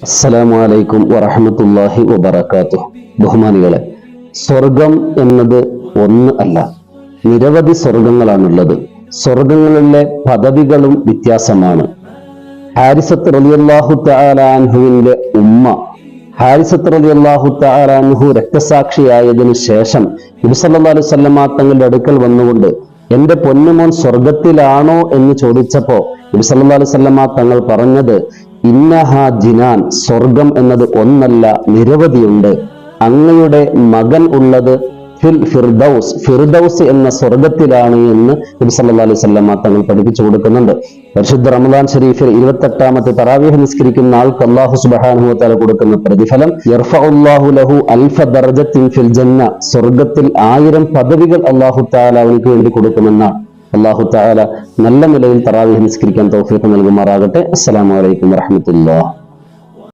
അസ്സലാമു അലൈക്കും വറഹമത്തല്ലാഹി വബറകാതുഹു. ബഹുമാനികളെ സ്വർഗം എന്നത് ഒന്ന് അല്ല നിരവധി സ്വർഗങ്ങളാണുള്ളത്. സ്വർഗങ്ങളിലെ പദവികളും വ്യത്യാസമാണ്. ഹാരിസത്ത് റളിയല്ലാഹു തആലാൻഹുവിന്റെ ഉമ്മ ഹാരിസത്ത് റളിയല്ലാഹു താലാൻഹു രക്തസാക്ഷിയായതിനു ശേഷം ഇബ്സല്ലാ അലൈഹി തങ്ങളുടെ അടുക്കൽ വന്നുകൊണ്ട് എന്റെ പൊന്നുമോൻ സ്വർഗത്തിലാണോ? എന്ന് ചോദിച്ചപ്പോ ഇബ്സല്ലാ വസല്ലമ തങ്ങൾ പറഞ്ഞത് ഇന്നഹ ജിനാൻ സ്വർഗം എന്നത് ഒന്നല്ല നിരവധിയുണ്ട്. അങ്ങയുടെ മകൻ ഉള്ളത് ഫിൽ ഫിർദൌസ് ഫിർദൌസ് എന്ന സ്വർഗത്തിലാണ് എന്ന് നബി സല്ലല്ലാഹു അലൈഹി വസല്ലം തങ്ങൾ പഠിപ്പിച്ചു കൊടുക്കുന്നുണ്ട്. പരിശുദ്ധ റമദാൻ ഷരീഫിൽ ഇരുപത്തെട്ടാമത്തെ തറാവീഹ് നിസ്കരിക്കുന്ന ആൾക്ക് അല്ലാഹു സുബ്ഹാനഹു തല കൊടുക്കുന്ന പ്രതിഫലം ലഹു അൽഫ ദർജത്തിൻ ഫിൽ ജന്ന സ്വർഗത്തിൽ ആയിരം പദവികൾ അല്ലാഹു തആല അവനക്ക് വേണ്ടി കൊടുക്കുമെന്നാണ്. അല്ലാഹു തആല നല്ല നിലയിൽ തറാവീഹ് നിസ്കരിക്കാൻ തൗഫീഖ് നൽകുമാറാകട്ടെ. അസ്സലാമു അലൈക്കും വറഹ്മത്തുള്ളാഹി